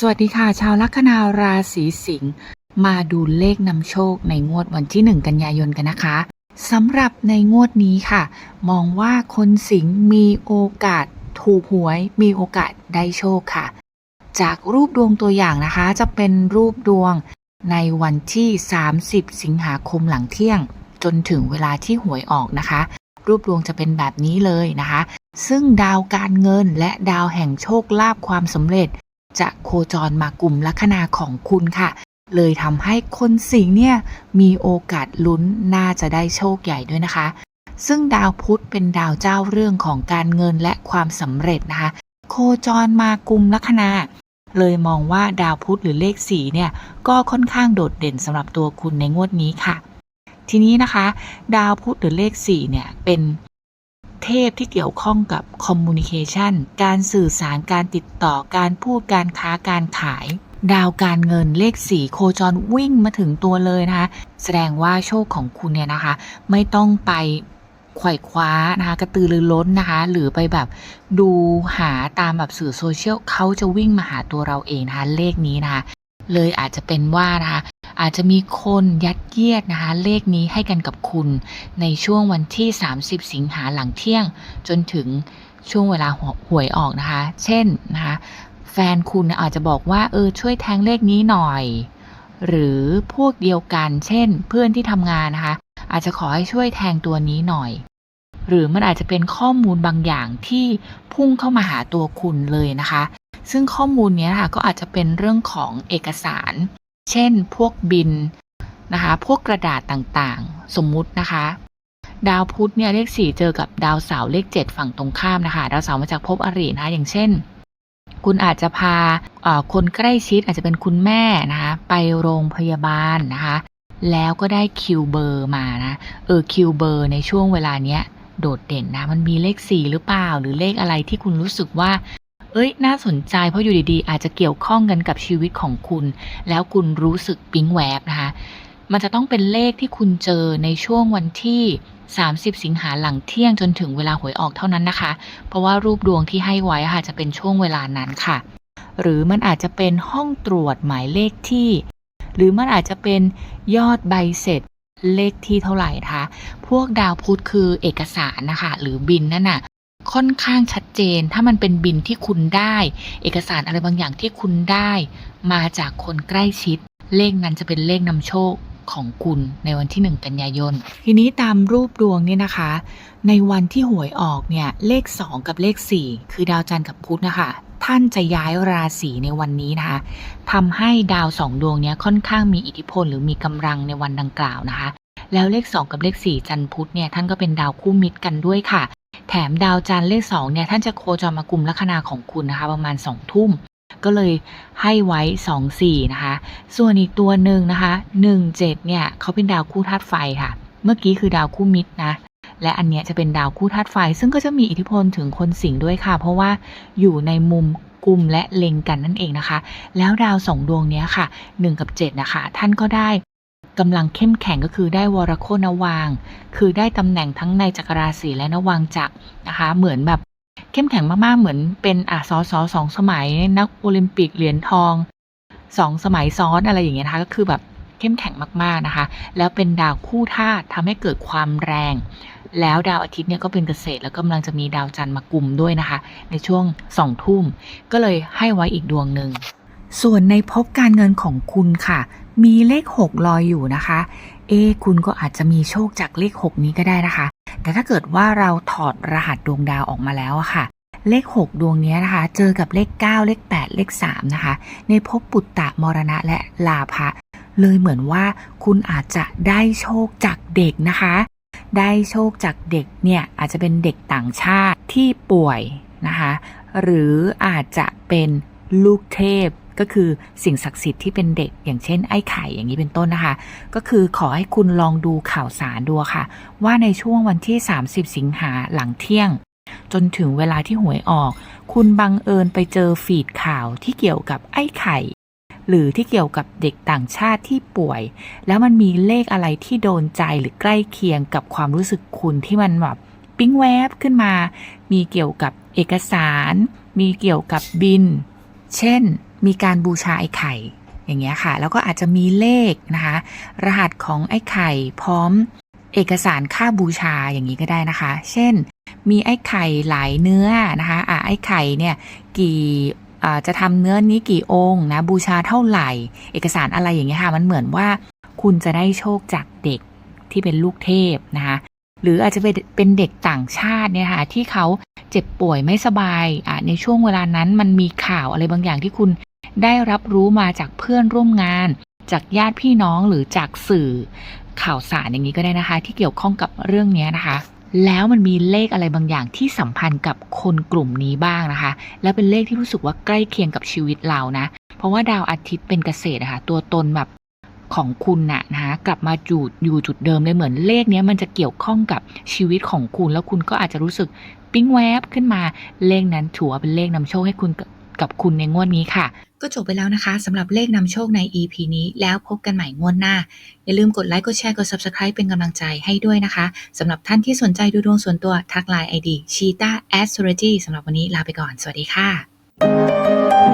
สวัสดีค่ะ ชาวลัคนาราศีสิงห์มาดูเลขนำโชคในงวดวันที่ 1 กันยายนกันนะคะสำหรับในงวดนี้ค่ะ มองว่าคนสิงห์มีโอกาสถูกหวย มีโอกาสได้โชคค่ะ จากรูปดวงตัวอย่างนะคะ จะเป็นรูปดวงในวันที่ 30 สิงหาคมหลังเที่ยง จนถึงเวลาที่หวยออกนะคะ รูปดวงจะเป็นแบบนี้เลยนะคะ ซึ่งดาวการเงินและดาวแห่งโชคลาภความสำเร็จ จะโคจรมากลุ่มลัคนาของคุณค่ะ เลยทำให้คนสิงเนี่ยมีโอกาสลุ้นน่าจะได้โชคใหญ่ด้วยนะคะ ซึ่งดาวพุธเป็นดาวเจ้าเรื่องของการเงินและความสำเร็จนะคะ โคจรมากลุ่มลัคนาเลยมองว่าดาวพุธหรือเลขสีเนี่ยก็ค่อนข้างโดดเด่นสำหรับตัวคุณในงวดนี้ค่ะ ทีนี้นะคะ ดาวพุธหรือเลขสี่เนี่ยเป็น เทพที่เกี่ยวข้องกับคอมมูนิเคชันการสื่อสารการติดต่อการพูดการค้าการขาย ดาวการเงินเลขสีโคจรวิ่งมาถึงตัวเลยนะคะ แสดงว่าโชคของคุณเนี่ยนะคะ ไม่ต้องไปไขว่คว้านะคะกระตือรือร้นนะคะ หรือไปแบบดูหาตามแบบสื่อโซเชียลเขาจะวิ่งมาหาตัวเราเองนะคะเลขนี้นะคะเลยอาจจะเป็นว่านะคะ อาจจะมีคนยัดเยียดนะคะเลขนี้ให้กันกับคุณในช่วงวันที่ 30 สิงหาหลังเที่ยง จนถึงช่วงเวลาหวยออกนะคะ เช่นนะคะแฟนคุณอาจจะบอกว่าเออช่วยแทงเลขนี้หน่อย หรือพวกเดียวกัน เช่น เพื่อนที่ทำงานนะคะ อาจจะขอให้ช่วยแทงตัวนี้หน่อยหรือมันอาจจะเป็นข้อมูลบางอย่างที่พุ่งเข้ามาหาตัวคุณเลยนะคะ ซึ่งข้อมูลนี้ค่ะก็อาจจะเป็นเรื่องของเอกสาร เช่น พวกบินนะคะ พวกกระดาษต่างๆ สมมุตินะคะ ดาวพุธเนี่ยเลขสี่เจอกับดาวเสาร์เลขเจ็ดฝั่งตรงข้ามนะคะ ดาวเสาร์มาจากภพอรินะคะ อย่างเช่น คุณอาจจะพาคนใกล้ชิดอาจจะเป็นคุณแม่นะคะ ไปโรงพยาบาลนะคะ แล้วก็ได้คิวเบอร์มานะ เออคิวเบอร์ในช่วงเวลาเนี้ยโดดเด่นนะ มันมีเลขสี่หรือเปล่า หรือเลขอะไรที่คุณรู้สึกว่า เอ้ย น่าสนใจเพราะอยู่ดีๆ อาจจะเกี่ยวข้องกันกับชีวิตของคุณ แล้วคุณรู้สึกปิ๊งแวบนะคะ มันจะต้องเป็นเลขที่คุณเจอในช่วงวันที่ 30 สิงหาหลังเที่ยงจนถึงเวลาหวยออกเท่านั้นนะคะ เพราะว่ารูปดวงที่ให้ไว้ค่ะจะเป็นช่วงเวลานั้นค่ะ หรือมันอาจจะเป็นห้องตรวจหมายเลขที่ หรือมันอาจจะเป็นยอดใบเสร็จเลขที่เท่าไหร่คะ พวกดาวพุธคือเอกสารนะคะ หรือบินนั่นน่ะ ค่อนข้างชัดเจน ถ้ามันเป็นบินที่คุณได้ เอกสารอะไรบางอย่างที่คุณได้ มาจากคนใกล้ชิด เลขนั้นจะเป็นเลขนำโชคของคุณในวันที่ 1 กันยายน ทีนี้ตามรูปดวงเนี่ยนะคะ ในวันที่หวยออกเนี่ยเลข 2 กับเลข 4 คือดาวจันทร์กับพุธนะคะ ท่านจะย้ายราศีในวันนี้นะคะทำให้ดาวสองดวงเนี้ยค่อนข้างมีอิทธิพลหรือมีกำลังในวันดังกล่าวนะคะ แล้วเลข 2 กับเลข 4 จันทร์พุธเนี่ยท่านก็เป็นดาวคู่มิตรกันด้วยค่ะ แถมดาวจันทร์เลข2เนี่ยท่านจะโคจรมากลุ่มลัคนาของคุณนะคะ ประมาณ2ทุ่ม ก็เลยให้ไว้ 2 4 นะคะ ส่วนอีกตัวหนึ่งนะคะ1 7เนี่ยเขาเป็นดาวคู่ธาตุไฟค่ะ เมื่อกี้คือดาวคู่มิตรนะและอันเนี้ยจะเป็นดาวคู่ธาตุไฟ ซึ่งก็จะมีอิทธิพลถึงคนสิงห์ด้วยค่ะ เพราะว่าอยู่ในมุมกลุ่มและเล็งกันนั่นเองนะคะ แล้วดาวสองดวงเนี้ยค่ะ 1 กับ7นะคะท่านก็ได้ กำลังเข้มแข็งก็คือได้วรโคณวาง คือได้ตำแหน่งทั้งในจักรราศีและนวังจักรนะคะ เหมือนแบบเข้มแข็งมากๆ เหมือนเป็นอะสอสอสองสมัย นักโอลิมปิกเหรียญทองสองสมัยซ้อนอะไรอย่างเงี้ยนะคะก็คือแบบเข้มแข็งมากๆนะคะ แล้วเป็นดาวคู่ธาตุทำให้เกิดความแรง แล้วดาวอาทิตย์เนี่ยก็เป็นเกษตร แล้วกำลังจะมีดาวจันทร์มากลุ่มด้วยนะคะ ในช่วงสองทุ่ม ก็เลยให้ไว้อีกดวงหนึ่ง ส่วนในภพการเงินของคุณค่ะ มีเลข 6 ลอยอยู่นะคะ เอ คุณก็อาจจะมีโชคจากเลข 6 นี้ก็ได้นะคะ แต่ถ้าเกิดว่าเราถอดรหัสดวงดาวออกมาแล้วอะค่ะ เลข 6 ดวงนี้นะคะ เจอกับเลข 9 เลข 8 เลข 3 นะคะ ในภพปุตตะมรณะและลาภะเลยเหมือนว่าคุณอาจจะได้โชคจากเด็กนะคะ ได้โชคจากเด็กเนี่ยอาจจะเป็นเด็กต่างชาติที่ป่วยนะคะ หรืออาจจะเป็นลูกเทพ ก็คือสิ่งศักดิ์สิทธิ์ที่เป็นเด็ก อย่างเช่นไอ้ไข่อย่างนี้เป็นต้นนะคะ ก็คือขอให้คุณลองดูข่าวสารดูค่ะ ว่าในช่วงวันที่ 30 สิงหาหลังเที่ยง จนถึงเวลาที่หวยออก คุณบังเอิญไปเจอฟีดข่าวที่เกี่ยวกับไอ้ไข่หรือที่เกี่ยวกับเด็กต่างชาติที่ป่วย แล้วมันมีเลขอะไรที่โดนใจหรือใกล้เคียงกับความรู้สึกคุณที่มันแบบปิ๊งแวบขึ้นมา มีเกี่ยวกับเอกสาร มีเกี่ยวกับบิน เช่น มีการบูชาไอ้ไข่ อย่างเงี้ยค่ะ แล้วก็อาจจะมีเลขนะคะ รหัสของไอ้ไข่พร้อมเอกสารค่าบูชาอย่างนี้ก็ได้นะคะ เช่น มีไอ้ไข่หลายเนื้อนะคะอะไอ้ไข่เนี่ยกี่อ่าจะทำเนื้อนี้กี่องค์นะบูชาเท่าไหร่ เอกสารอะไรอย่างเงี้ยค่ะ มันเหมือนว่าคุณจะได้โชคจากเด็กที่เป็นลูกเทพนะคะ หรืออาจจะเป็นเป็นเด็กต่างชาติเนี่ยค่ะที่เขาเจ็บป่วยไม่สบายอะในช่วงเวลานั้นมันมีข่าวอะไรบางอย่างที่คุณ ได้รับรู้มาจากเพื่อนร่วมงาน จากญาติพี่น้องหรือจากสื่อข่าวสารอย่างนี้ก็ได้นะคะ ที่เกี่ยวข้องกับเรื่องนี้นะคะ แล้วมันมีเลขอะไรบางอย่างที่สัมพันธ์กับคนกลุ่มนี้บ้างนะคะ แล้วเป็นเลขที่รู้สึกว่าใกล้เคียงกับชีวิตเรานะ เพราะว่าดาวอาทิตย์เป็นเกษตรอะคะตัวตนแบบของคุณน่ะนะคะกลับมาจุดอยู่จุดเดิมเลยเหมือนเลขเนี้ยมันจะเกี่ยวข้องกับชีวิตของคุณ แล้วคุณก็อาจจะรู้สึกปิ๊งแวบขึ้นมาเลขนั้นถือว่าเป็นเลขนำโชคให้คุณ กับคุณในงวดนี้ค่ะ ก็จบไปแล้วนะคะสำหรับเลขนำโชคใน EP นี้ แล้วพบกันใหม่งวดหน้า อย่าลืมกดไลค์กดแชร์กด Subscribe เป็นกำลังใจให้ด้วยนะคะสำหรับท่านที่สนใจดูดวงส่วนตัวทักไลน์ ID Cheetah Astrology สำหรับวันนี้ลาไปก่อน สวัสดีค่ะ